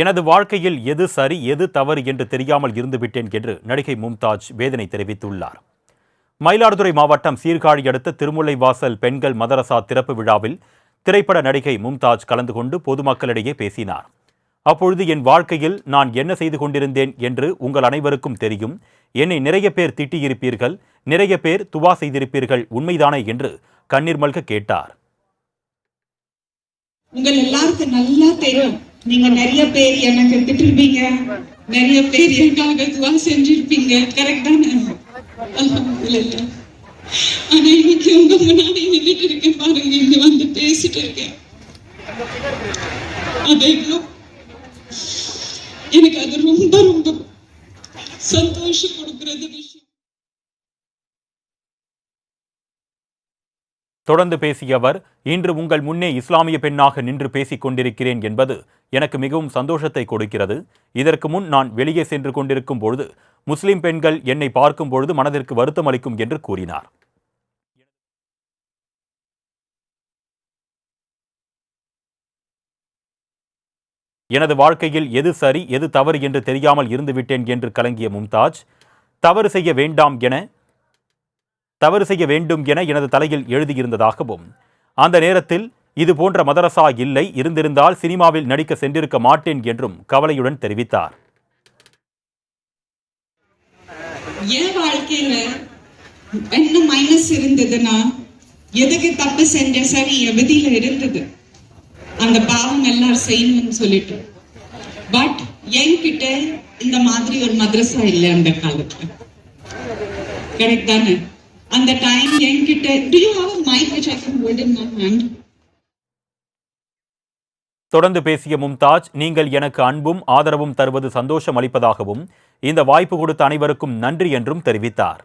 எனது வாழ்க்கையில் எது சரி எது தவறு என்று தெரியாமல் இருந்துவிட்டேன் என்று நடிகை மும்தாஜ் வேதனை தெரிவித்துள்ளார். மயிலாடுதுறை மாவட்டம் சீர்காழி அடுத்த திருமுல்லைவாசல் பெண்கள் மதரசா திறப்பு விழாவில் திரைப்பட நடிகை மும்தாஜ் கலந்து கொண்டு பொதுமக்களிடையே பேசினார். அப்பொழுது என் வாழ்க்கையில் நான் என்ன செய்து கொண்டிருந்தேன் என்று உங்கள் அனைவருக்கும் தெரியும். என்னை நிறைய பேர் திட்டியிருப்பீர்கள் நிறைய பேர் துவா செய்திருப்பீர்கள் உண்மைதானே? என்று கண்ணீர் மல்க கேட்டார். உங்கள் எல்லாருக்கும் நல்லா தெரியும். நீங்க நிறைய பேர் எனக்கு திட்டிருப்பீங்க நிறைய பேர் எனக்காக துவா செஞ்சிருப்பீங்க. கரெக்ட் தானே? அல்ஹம்துலில்லாஹ். ஆனா இன்னைக்கு உங்க முன்னாடி நின்றுட்டு இருக்கேன் பாருங்க. இங்க வந்து பேசிட்டு இருக்கேன். அது எவ்வளவு எனக்கு அது ரொம்ப ரொம்ப சந்தோஷம் கொடுக்கறது விஷயம். தொடர்ந்து பேசிய அவர் இன்று உங்கள் முன்னே இஸ்லாமிய பெண்ணாக நின்று பேசிக் கொண்டிருக்கிறேன் என்பது எனக்கு மிகவும் சந்தோஷத்தை கொடுக்கிறது. இதற்கு முன் நான் வெளியே சென்று கொண்டிருக்கும் பொழுது முஸ்லிம் பெண்கள் என்னை பார்க்கும் பொழுது மனதிற்கு வருத்தம் அளிக்கும் என்று கூறினார். எனது வாழ்க்கையில் எது சரி எது தவறு என்று தெரியாமல் இருந்துவிட்டேன் என்று கலங்கிய மும்தாஜ் தவறு செய்ய வேண்டாம் என தவறு செய்ய வேண்டும் என எனது தலையில் எழுதியிருந்ததாகவும் அந்த நேரத்தில் இது போன்ற மதரசா இல்லை இருந்திருந்தால் சினிமாவில் நடிக்க சென்றிருக்க மாட்டேன் என்றும் கவலையுடன் தெரிவித்தார். என் வாழ்க்கையில என்ன மைனஸ் இருந்ததுன்னா எதுக்கு தப்பு செஞ்ச சரி எவதியில இருந்தது? அந்த பாவம் எல்லாரும் செய்யணும்னு சொல்லிட்டு. பட் என்கிட்ட இந்த மாதிரி ஒரு மதரசா இல்லை அந்த காலத்துல. கரெக்ட் தானே? அந்த டைம் என்கிட்ட do you have mic which I can hold in my hand தொடர்ந்து பேசிய மும்தாஜ் நீங்கள் எனக்கு அன்பும் ஆதரவும் தருவது சந்தோஷம் அளிப்பதாகவும் இந்த வாய்ப்பு கொடுத்த அனைவருக்கும் நன்றி என்றும் தெரிவித்தார்.